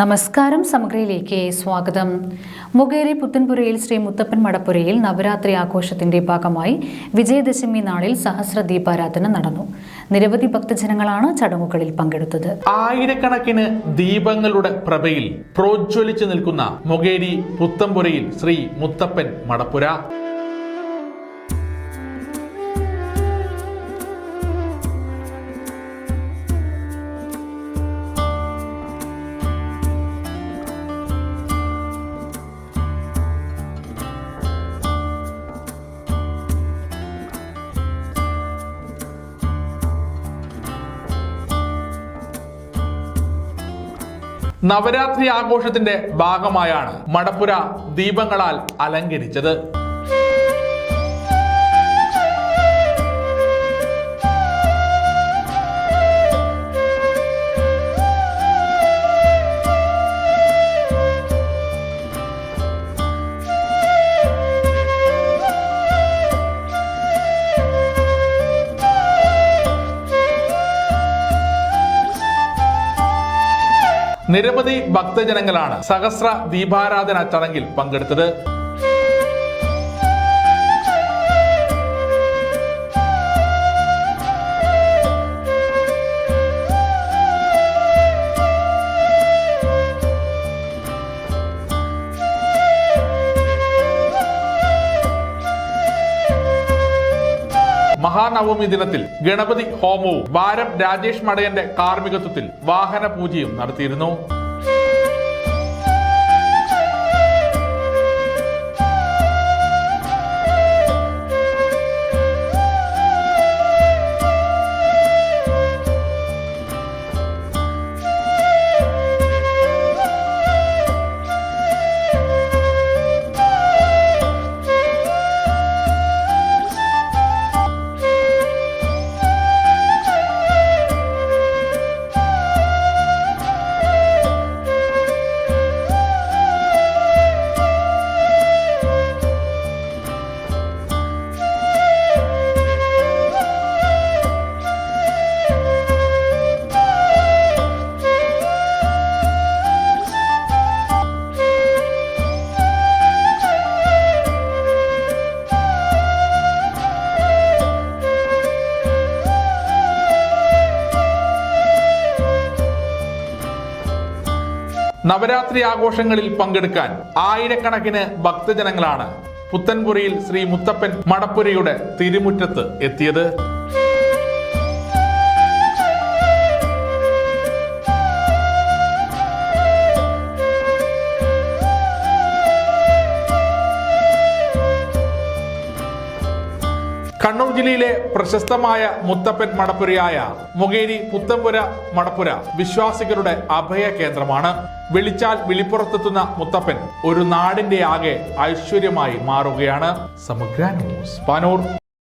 നമസ്കാരം സമഗ്രയിലേക്ക് സ്വാഗതം. മുകേരി പുത്തൻപുരയിൽ ശ്രീ മുത്തപ്പൻ മടപ്പുരയിൽ നവരാത്രി ആഘോഷത്തിന്റെ ഭാഗമായി വിജയദശമി നാളിൽ സഹസ്ര ദീപാരാധന നടന്നു. നിരവധി ഭക്തജനങ്ങളാണ് ചടങ്ങുകളിൽ പങ്കെടുത്തത്. ആയിരക്കണക്കിന് ദീപങ്ങളുടെ പ്രഭയിൽ പ്രോജ്വലിച്ചു നിൽക്കുന്ന മുകേരി പുത്തൻപുരയിൽ ശ്രീ മുത്തപ്പൻ മടപ്പുര. നവരാത്രി ആഘോഷത്തിന്റെ ഭാഗമായാണ് മടപ്പുര ദീപങ്ങളാൽ അലങ്കരിച്ചത്. നിരവധി ഭക്തജനങ്ങളാണ് സഹസ്ര ദീപാരാധന ചടങ്ങിൽ പങ്കെടുത്തത്. മഹാനവമി ദിനത്തിൽ ഗണപതി ഹോമവും വാരം രാജേഷ് മടയന്റെ കാർമ്മികത്വത്തിൽ വാഹന പൂജയും നടത്തിയിരുന്നു. നവരാത്രി ആഘോഷങ്ങളിൽ പങ്കെടുക്കാൻ ആയിരക്കണക്കിന് ഭക്തജനങ്ങളാണ് പുത്തൻപുരയിൽ ശ്രീ മുത്തപ്പൻ മടപ്പുരയുടെ തിരുമുറ്റത്ത് എത്തിയത്. കണ്ണൂർ ജില്ലയിലെ പ്രശസ്തമായ മുത്തപ്പൻ മടപ്പുരയായ മുകേരി പുത്തമ്പുര മടപ്പുര വിശ്വാസികളുടെ അഭയ കേന്ദ്രമാണ്. വിളിച്ചാൽ വിളിപ്പുറത്തെത്തുന്ന മുത്തപ്പൻ ഒരു നാടിന്റെ ആകെ ഐശ്വര്യമായി മാറുകയാണ്. സമഗ്ര ന്യൂസ്. പാനൂർ